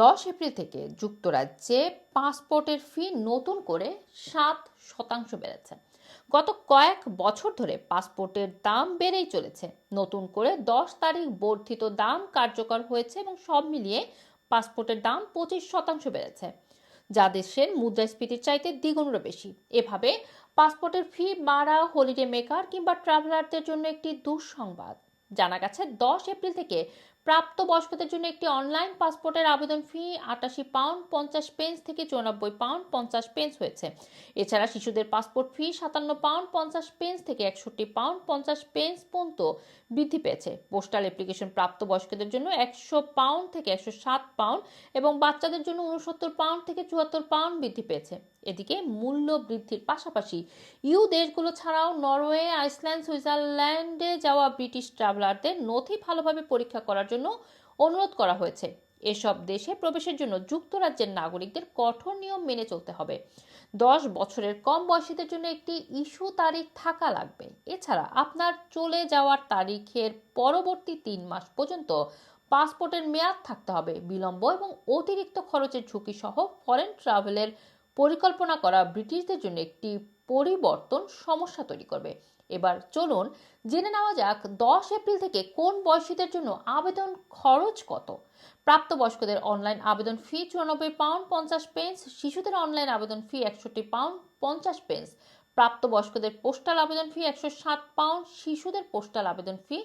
দশ এপ্রিল থেকে যুক্তরাজ্যে পাসপোর্টের ফি নতুন করে সাত শতাংশ বেড়েছে। গত কয়েক বছর ধরে পাসপোর্টের দাম বেড়েই চলেছে। নতুন করে দশ তারিখ বর্ধিত দাম কার্যকর হয়েছে এবং সব মিলিয়ে পাসপোর্টের দাম পঁচিশ শতাংশ বেড়েছে, যা দেশের মুদ্রাস্ফীতির চাইতে দ্বিগুণেরও বেশি। এভাবে পাসপোর্টের ফি বাড়া হলিডে মেকার কিংবা ট্রাভেলারদের জন্য একটি দুঃসংবাদ। জানা গেছে, দশ এপ্রিল থেকে প্রাপ্তবয়স্কদের জন্য একটি অনলাইন পাসপোর্টের আবেদন ফি আটাশি পাউন্ড পঞ্চাশ পেন্স থেকে চুরানব্বই পাউন্ড পঞ্চাশ পেন্স হয়েছে। এছাড়া শিশুদের পাসপোর্ট ফি সাতান্ন পাউন্ড পঞ্চাশ পেন্স থেকে একষট্টি পাউন্ড পঞ্চাশ পেন্স পর্যন্ত বৃদ্ধি পেয়েছে। পোস্টাল অ্যাপ্লিকেশন প্রাপ্ত বয়স্কদের জন্য একশো পাউন্ড থেকে একশো সাত পাউন্ড এবং বাচ্চাদের জন্য উনসত্তর পাউন্ড থেকে চুয়াত্তর পাউন্ড বৃদ্ধি পেয়েছে। এদিকে মূল্য বৃদ্ধির পাশাপাশি ইউ দেশগুলো ছাড়াও নরওয়ে, আইসল্যান্ড, সুইজারল্যান্ডে যাওয়া ব্রিটিশ ট্রাভেলারদের নথি ভালোভাবে পরীক্ষা করার জন্য অনুরোধ করা হয়েছে। এসব দেশে প্রবেশের জন্য যুক্তরাজ্যের নাগরিকদের কঠোর নিয়ম মেনে চলতে হবে। দশ বছরের কম বয়সীদের জন্য একটি ইস্যু তারিখ থাকা লাগবে। এছাড়া আপনার চলে যাওয়ার তারিখের পরবর্তী তিন মাস পর্যন্ত পাসপোর্টের মেয়াদ থাকতে হবে। বিলম্ব এবং অতিরিক্ত খরচের ঝুঁকি সহ ফরেন ট্রাভেলের পরিকল্পনা করা ব্রিটিশদের জন্য একটি পরিবর্তন সমস্যা তৈরি করবে। এবার চলুন জেনে নেওয়া যাক, দশ এপ্রিল থেকে কোন বয়সীদের জন্য আবেদন খরচ কত? প্রাপ্তবয়স্কদের অনলাইন আবেদন ফি চুরানব্বই পাউন্ড পঞ্চাশ পেন্স, শিশুদের অনলাইন আবেদন ফি একষট্টি পাউন্ড পঞ্চাশ পেন্স। প্রাপ্তবয়স্কদের পোস্টাল আবেদন ফি একশো সাত পাউন্ড, শিশুদের পোস্টাল আবেদন ফি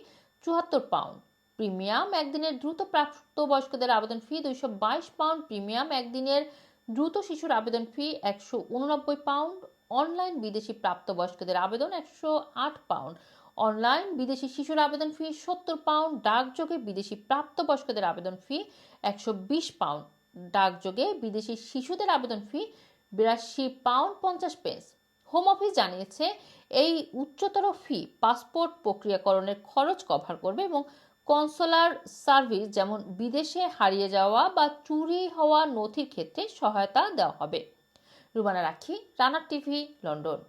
চুয়াত্তর পাউন্ড। প্রিমিয়াম একদিনের দ্রুত প্রাপ্তবয়স্কদের আবেদন ফি দুইশো বাইশ পাউন্ড, প্রিমিয়াম একদিনের দ্রুত শিশুর আবেদন ফি একশো উননব্বই পাউন্ড, অনলাইন বিদেশি প্রাপ্তবয়স্কদের আবেদন একশো আট পাউন্ড। অনলাইন বিদেশি শিশুর আবেদন ফি সত্তর পাউন্ড, ডাকযোগে বিদেশি প্রাপ্তবয়স্কদের আবেদন ফি একশো বিশ পাউন্ড। ডাকযোগে বিদেশি শিশুদের আবেদন ফি বিরাশি পাউন্ড পঞ্চাশ পেন্স হোম অফিস জানিয়েছে, এই উচ্চতর ফি পাসপোর্ট প্রক্রিয়াকরণের খরচ কভার করবে এবং কনসুলার সার্ভিস যেমন বিদেশে হারিয়ে যাওয়া বা চুরি হওয়া নথির ক্ষেত্রে সহায়তা দেওয়া হবে। রুমানা রাখি, রানার টিভি, লন্ডন।